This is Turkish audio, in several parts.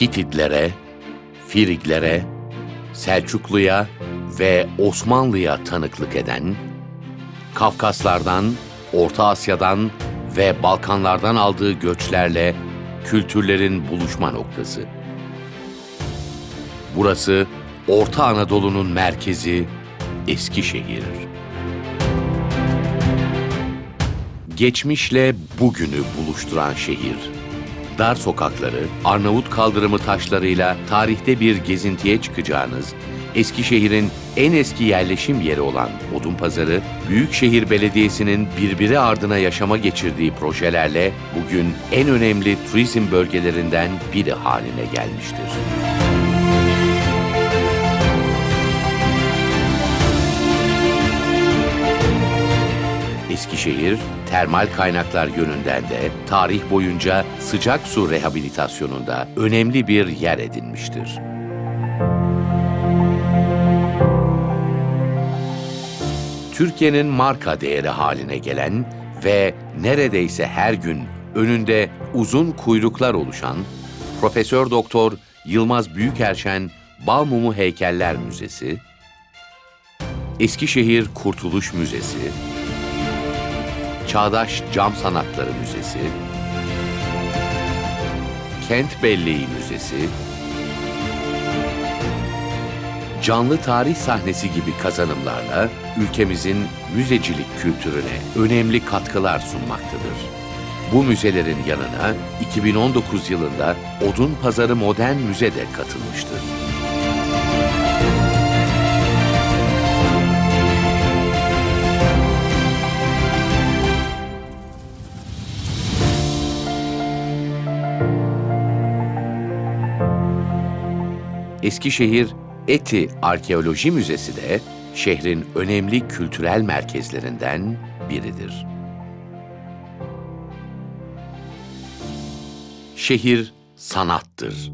Hititlere, Firiglere, Selçuklu'ya ve Osmanlı'ya tanıklık eden, Kafkaslardan, Orta Asya'dan ve Balkanlardan aldığı göçlerle kültürlerin buluşma noktası. Burası Orta Anadolu'nun merkezi Eskişehir. Geçmişle bugünü buluşturan şehir. Dar sokakları, Arnavut kaldırımı taşlarıyla tarihte bir gezintiye çıkacağınız, Eskişehir'in en eski yerleşim yeri olan Odunpazarı, Büyükşehir Belediyesi'nin birbiri ardına yaşama geçirdiği projelerle bugün en önemli turizm bölgelerinden biri haline gelmiştir. Eskişehir, termal kaynaklar yönünden de tarih boyunca sıcak su rehabilitasyonunda önemli bir yer edinmiştir. Türkiye'nin marka değeri haline gelen ve neredeyse her gün önünde uzun kuyruklar oluşan Profesör Doktor Yılmaz Büyükerşen Balmumu Heykeller Müzesi, Eskişehir Kurtuluş Müzesi, Çağdaş Cam Sanatları Müzesi, Kent Belleği Müzesi, canlı tarih sahnesi gibi kazanımlarla ülkemizin müzecilik kültürüne önemli katkılar sunmaktadır. Bu müzelerin yanına 2019 yılında Odun Pazarı Modern Müze de katılmıştır. Eskişehir Eti Arkeoloji Müzesi de şehrin önemli kültürel merkezlerinden biridir. Şehir sanattır.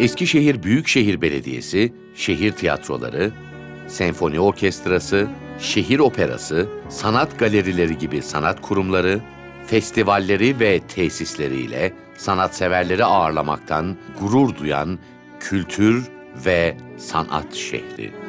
Eskişehir Büyükşehir Belediyesi, şehir tiyatroları, senfoni orkestrası, şehir operası, sanat galerileri gibi sanat kurumları, festivalleri ve tesisleriyle sanatseverleri ağırlamaktan gurur duyan kültür ve sanat şehri.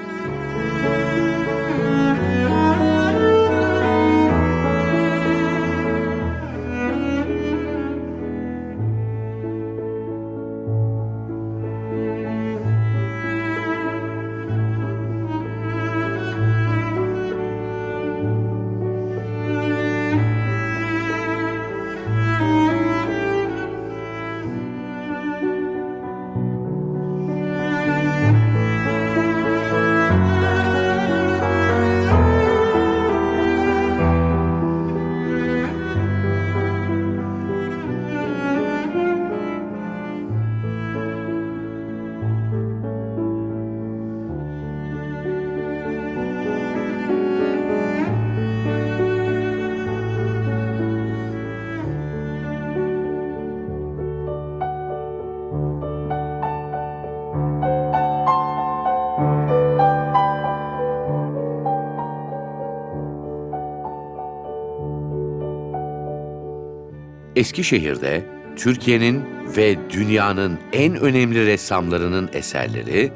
Eskişehir'de Türkiye'nin ve dünyanın en önemli ressamlarının eserleri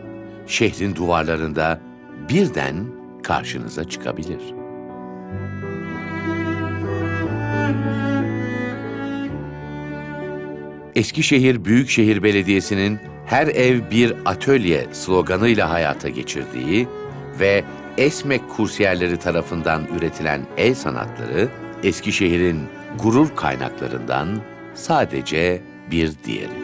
şehrin duvarlarında birden karşınıza çıkabilir. Eskişehir Büyükşehir Belediyesi'nin her ev bir atölye sloganıyla hayata geçirdiği ve ESMEK kursiyerleri tarafından üretilen el sanatları Eskişehir'in gurur kaynaklarından sadece bir diğeri.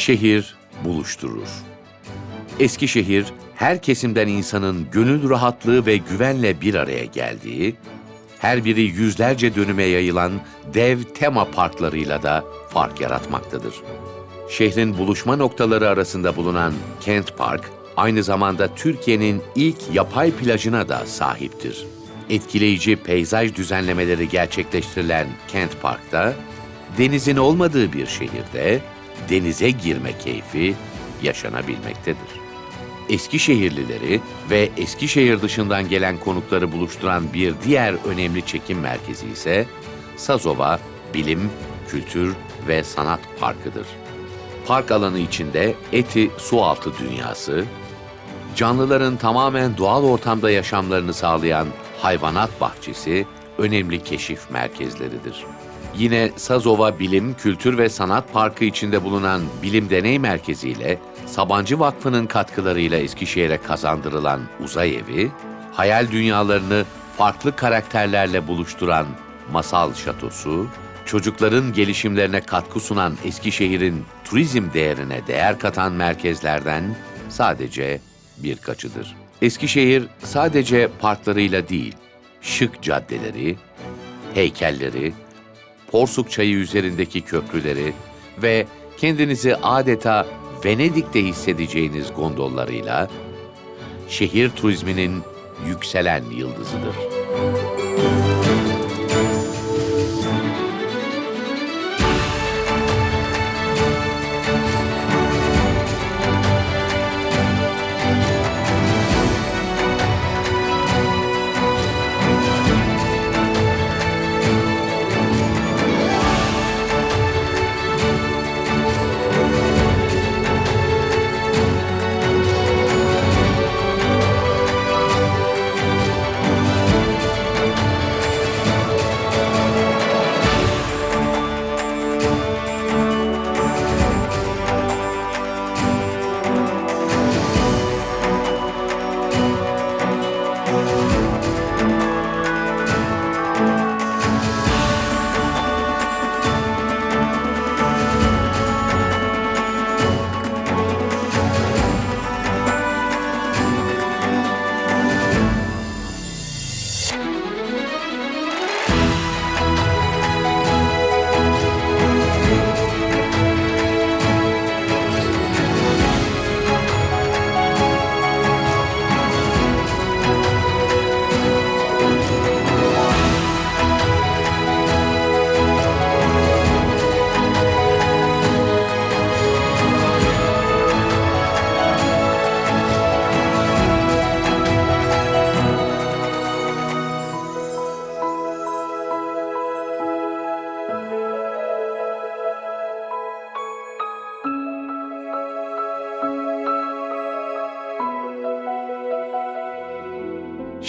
Şehir buluşturur. Eskişehir, her kesimden insanın gönül rahatlığı ve güvenle bir araya geldiği, her biri yüzlerce dönüme yayılan dev tema parklarıyla da fark yaratmaktadır. Şehrin buluşma noktaları arasında bulunan Kent Park, aynı zamanda Türkiye'nin ilk yapay plajına da sahiptir. Etkileyici peyzaj düzenlemeleri gerçekleştirilen Kent Park'ta, denizin olmadığı bir şehirde denize girme keyfi yaşanabilmektedir. Eskişehirlileri ve Eskişehir dışından gelen konukları buluşturan bir diğer önemli çekim merkezi ise Sazova Bilim, Kültür ve Sanat Parkı'dır. Park alanı içinde Eti Sualtı Dünyası, canlıların tamamen doğal ortamda yaşamlarını sağlayan hayvanat bahçesi önemli keşif merkezleridir. Yine Sazova Bilim, Kültür ve Sanat Parkı içinde bulunan Bilim Deney Merkezi ile Sabancı Vakfı'nın katkılarıyla Eskişehir'e kazandırılan Uzay Evi, hayal dünyalarını farklı karakterlerle buluşturan Masal Şatosu, çocukların gelişimlerine katkı sunan Eskişehir'in turizm değerine değer katan merkezlerden sadece birkaçıdır. Eskişehir sadece parklarıyla değil, şık caddeleri, heykelleri, Porsuk Çayı üzerindeki köprüleri ve kendinizi adeta Venedik'te hissedeceğiniz gondollarıyla şehir turizminin yükselen yıldızıdır.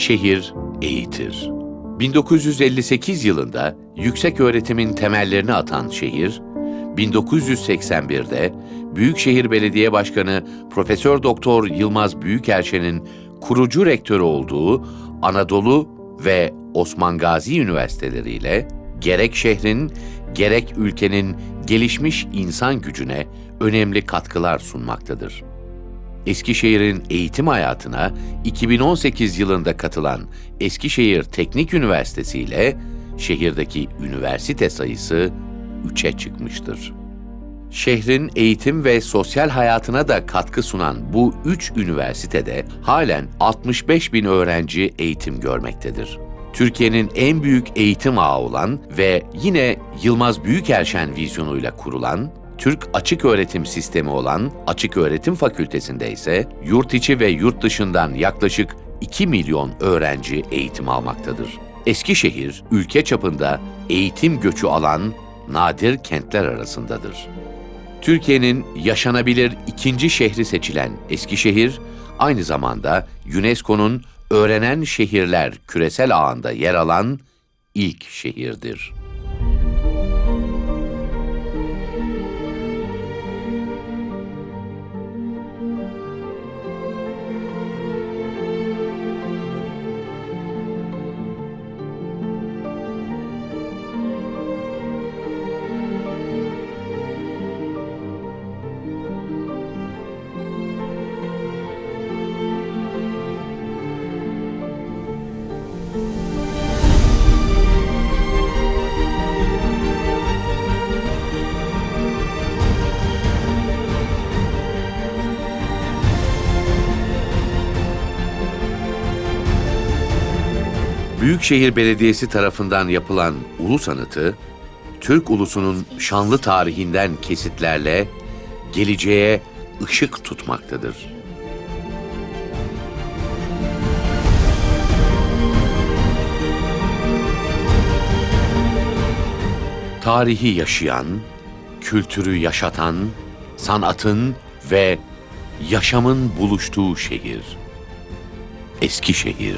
Şehir eğitir. 1958 yılında yüksek öğretimin temellerini atan şehir, 1981'de Büyükşehir Belediye Başkanı Profesör Doktor Yılmaz Büyükelçe'nin kurucu rektörü olduğu Anadolu ve Osman Gazi Üniversiteleriyle gerek şehrin gerek ülkenin gelişmiş insan gücüne önemli katkılar sunmaktadır. Eskişehir'in eğitim hayatına 2018 yılında katılan Eskişehir Teknik Üniversitesi ile şehirdeki üniversite sayısı 3'e çıkmıştır. Şehrin eğitim ve sosyal hayatına da katkı sunan bu üç üniversitede halen 65 bin öğrenci eğitim görmektedir. Türkiye'nin en büyük eğitim ağı olan ve yine Yılmaz Büyükerşen vizyonuyla kurulan Türk Açık Öğretim Sistemi olan Açık Öğretim Fakültesinde ise yurt içi ve yurt dışından yaklaşık 2 milyon öğrenci eğitim almaktadır. Eskişehir, ülke çapında eğitim göçü alan nadir kentler arasındadır. Türkiye'nin yaşanabilir ikinci şehri seçilen Eskişehir, aynı zamanda UNESCO'nun öğrenen şehirler küresel ağında yer alan ilk şehirdir. Büyükşehir Belediyesi tarafından yapılan ulus anıtı, Türk ulusunun şanlı tarihinden kesitlerle geleceğe ışık tutmaktadır. Tarihi yaşayan, kültürü yaşatan, sanatın ve yaşamın buluştuğu şehir. Eskişehir.